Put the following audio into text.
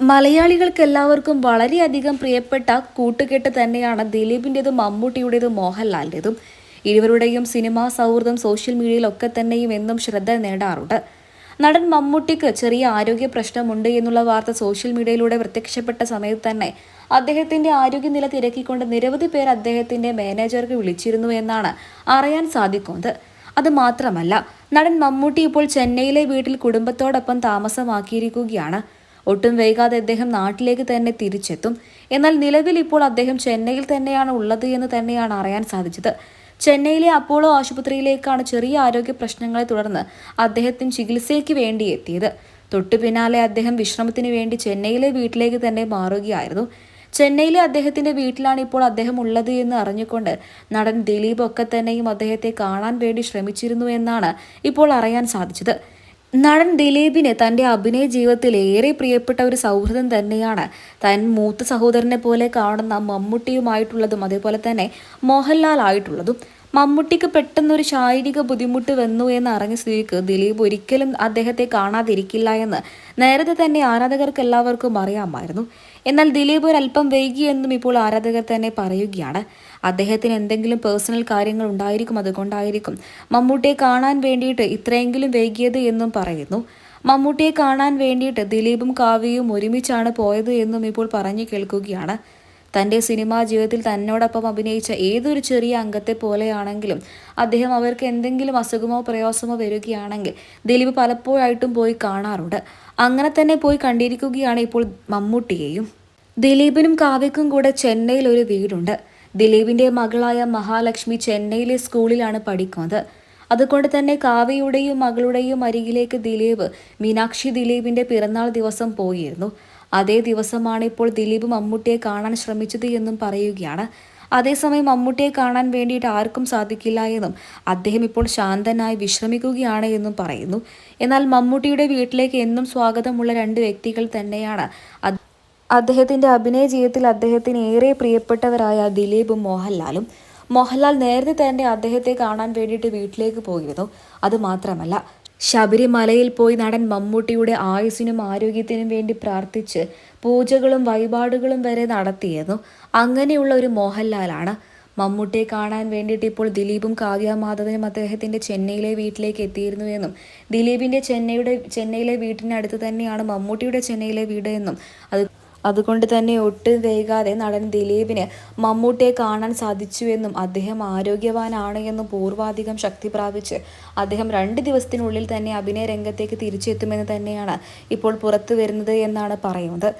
മലയാളികൾക്ക് എല്ലാവർക്കും വളരെയധികം പ്രിയപ്പെട്ട കൂട്ടുകെട്ട് തന്നെയാണ് ദിലീപിന്റെതും മമ്മൂട്ടിയുടേതും മോഹൻലാലിന്റെതും ഇരുവരുടെയും സിനിമാ സൗഹൃദം സോഷ്യൽ മീഡിയയിലൊക്കെ തന്നെയും എന്നും ശ്രദ്ധ നേടാറുണ്ട്. നടൻ മമ്മൂട്ടിക്ക് ചെറിയ ആരോഗ്യ പ്രശ്നമുണ്ട് എന്നുള്ള വാർത്ത സോഷ്യൽ മീഡിയയിലൂടെ പ്രത്യക്ഷപ്പെട്ട സമയത്ത് തന്നെ അദ്ദേഹത്തിന്റെ ആരോഗ്യനില തിരക്കിക്കൊണ്ട് നിരവധി പേർ അദ്ദേഹത്തിന്റെ മാനേജർക്ക് വിളിച്ചിരുന്നു എന്നാണ് അറിയാൻ സാധിക്കുന്നത്. അത് മാത്രമല്ല നടൻ മമ്മൂട്ടി ഇപ്പോൾ ചെന്നൈയിലെ വീട്ടിൽ കുടുംബത്തോടൊപ്പം താമസമാക്കിയിരിക്കുകയാണ്. ഒട്ടും വൈകാതെ അദ്ദേഹം നാട്ടിലേക്ക് തന്നെ തിരിച്ചെത്തും. എന്നാൽ നിലവിൽ ഇപ്പോൾ അദ്ദേഹം ചെന്നൈയിൽ തന്നെയാണ് ഉള്ളത് എന്ന് തന്നെയാണ് അറിയാൻ സാധിച്ചത്. ചെന്നൈയിലെ അപ്പോളോ ആശുപത്രിയിലേക്കാണ് ചെറിയ ആരോഗ്യ പ്രശ്നങ്ങളെ തുടർന്ന് അദ്ദേഹത്തിന് ചികിത്സയ്ക്ക് വേണ്ടി എത്തിയത്. തൊട്ടു പിന്നാലെ അദ്ദേഹം വിശ്രമത്തിന് വേണ്ടി ചെന്നൈയിലെ വീട്ടിലേക്ക് തന്നെ മാറുകയായിരുന്നു. ചെന്നൈയിലെ അദ്ദേഹത്തിന്റെ വീട്ടിലാണ് ഇപ്പോൾ അദ്ദേഹം ഉള്ളത് എന്ന് അറിഞ്ഞുകൊണ്ട് നടൻ ദിലീപ് ഒക്കെ തന്നെയും അദ്ദേഹത്തെ കാണാൻ വേണ്ടി ശ്രമിച്ചിരുന്നു എന്നാണ് ഇപ്പോൾ അറിയാൻ സാധിച്ചത്. നടൻ ദിലീപിന് തന്റെ അഭിനയ ജീവിതത്തിൽ ഏറെ പ്രിയപ്പെട്ട ഒരു സൗഹൃദം തന്നെയാണ്. തൻ മൂത്ത സഹോദരനെ പോലെ കാണുന്ന മമ്മൂട്ടിയുമായിട്ടുള്ളതും അതേപോലെ തന്നെ മോഹൻലാൽ ആയിട്ടുള്ളതും മമ്മൂട്ടിക്ക് പെട്ടെന്നൊരു ശാരീരിക ബുദ്ധിമുട്ട് വന്നു എന്ന് അറിഞ്ഞ സ്ഥിതിക്ക് ദിലീപ് ഒരിക്കലും അദ്ദേഹത്തെ കാണാതിരിക്കില്ല എന്ന് നേരത്തെ തന്നെ ആരാധകർക്ക് എല്ലാവർക്കും അറിയാമായിരുന്നു. എന്നാൽ ദിലീപ് ഒരല്പം വൈകിയെന്നും ഇപ്പോൾ ആരാധകർ തന്നെ പറയുകയാണ്. അദ്ദേഹത്തിന് എന്തെങ്കിലും പേഴ്സണൽ കാര്യങ്ങൾ ഉണ്ടായിരിക്കും അതുകൊണ്ടായിരിക്കും മമ്മൂട്ടിയെ കാണാൻ വേണ്ടിയിട്ട് ഇത്രയെങ്കിലും വൈകിയത് എന്നും പറയുന്നു. മമ്മൂട്ടിയെ കാണാൻ വേണ്ടിയിട്ട് ദിലീപും കാവ്യയും ഒരുമിച്ചാണ് പോയത് എന്നും ഇപ്പോൾ പറഞ്ഞു കേൾക്കുകയാണ്. തന്റെ സിനിമാ ജീവിതത്തിൽ തന്നോടൊപ്പം അഭിനയിച്ച ഏതൊരു ചെറിയ അംഗത്തെ പോലെയാണെങ്കിലും അദ്ദേഹം അവർക്ക് എന്തെങ്കിലും അസുഖമോ പ്രയാസമോ വരികയാണെങ്കിൽ ദിലീപ് പലപ്പോഴായിട്ടും പോയി കാണാറുണ്ട്. അങ്ങനെ തന്നെ പോയി കണ്ടിരിക്കുകയാണ് ഇപ്പോൾ മമ്മൂട്ടിയെയും. ദിലീപിനും കാവ്യക്കും കൂടെ ചെന്നൈയിൽ ഒരു വീടുണ്ട്. ദിലീപിന്റെ മകളായ മഹാലക്ഷ്മി ചെന്നൈയിലെ സ്കൂളിലാണ് പഠിക്കുന്നത്. അതുകൊണ്ട് തന്നെ കാവ്യയുടെയും മകളുടെയും അരികിലേക്ക് ദിലീപ് മീനാക്ഷി ദിലീപിന്റെ പിറന്നാൾ ദിവസം പോയിരുന്നു. അതേ ദിവസമാണ് ഇപ്പോൾ ദിലീപ് മമ്മൂട്ടിയെ കാണാൻ ശ്രമിച്ചത് എന്നും പറയുകയാണ്. അതേസമയം മമ്മൂട്ടിയെ കാണാൻ വേണ്ടിയിട്ട് ആർക്കും സാധിക്കില്ല എന്നും അദ്ദേഹം ഇപ്പോൾ ശാന്തനായി വിശ്രമിക്കുകയാണ് എന്നും പറയുന്നു. എന്നാൽ മമ്മൂട്ടിയുടെ വീട്ടിലേക്ക് എന്നും സ്വാഗതമുള്ള രണ്ട് വ്യക്തികൾ തന്നെയാണ്. അദ്ദേഹത്തിന്റെ അഭിനയ ജീവിതത്തിൽ അദ്ദേഹത്തിന് ഏറെ പ്രിയപ്പെട്ടവരായ ദിലീപും മോഹൻലാലും. മോഹൻലാൽ നേരത്തെ തന്നെ അദ്ദേഹത്തെ കാണാൻ വേണ്ടിയിട്ട് വീട്ടിലേക്ക് പോയിരുന്നു. അത് മാത്രമല്ല ശബരിമലയിൽ പോയി നടൻ മമ്മൂട്ടിയുടെ ആയുസിനും ആരോഗ്യത്തിനും വേണ്ടി പ്രാർത്ഥിച്ച് പൂജകളും വഴിപാടുകളും വരെ നടത്തിയിരുന്നു. അങ്ങനെയുള്ള ഒരു മോഹൻലാലാണ്. മമ്മൂട്ടിയെ കാണാൻ വേണ്ടിയിട്ട് ഇപ്പോൾ ദിലീപും കാവ്യ മാധവനും അദ്ദേഹത്തിന്റെ ചെന്നൈയിലെ വീട്ടിലേക്ക് എത്തിയിരുന്നു എന്നും ദിലീപിന്റെ ചെന്നൈയുടെ ചെന്നൈയിലെ വീട്ടിനടുത്ത് തന്നെയാണ് മമ്മൂട്ടിയുടെ ചെന്നൈയിലെ വീട് എന്നും അത് അതുകൊണ്ട് തന്നെ ഒട്ടും വൈകാതെ നടൻ ദിലീപിന് മമ്മൂട്ടിയെ കാണാൻ സാധിച്ചു എന്നും അദ്ദേഹം ആരോഗ്യവാനാണ് എന്നും പൂർവാധികം ശക്തി പ്രാപിച്ച് അദ്ദേഹം രണ്ട് ദിവസത്തിനുള്ളിൽ തന്നെ അഭിനയ രംഗത്തേക്ക് തിരിച്ചെത്തുമെന്ന് തന്നെയാണ് ഇപ്പോൾ പുറത്തു വരുന്നത് എന്നാണ് പറയുന്നത്.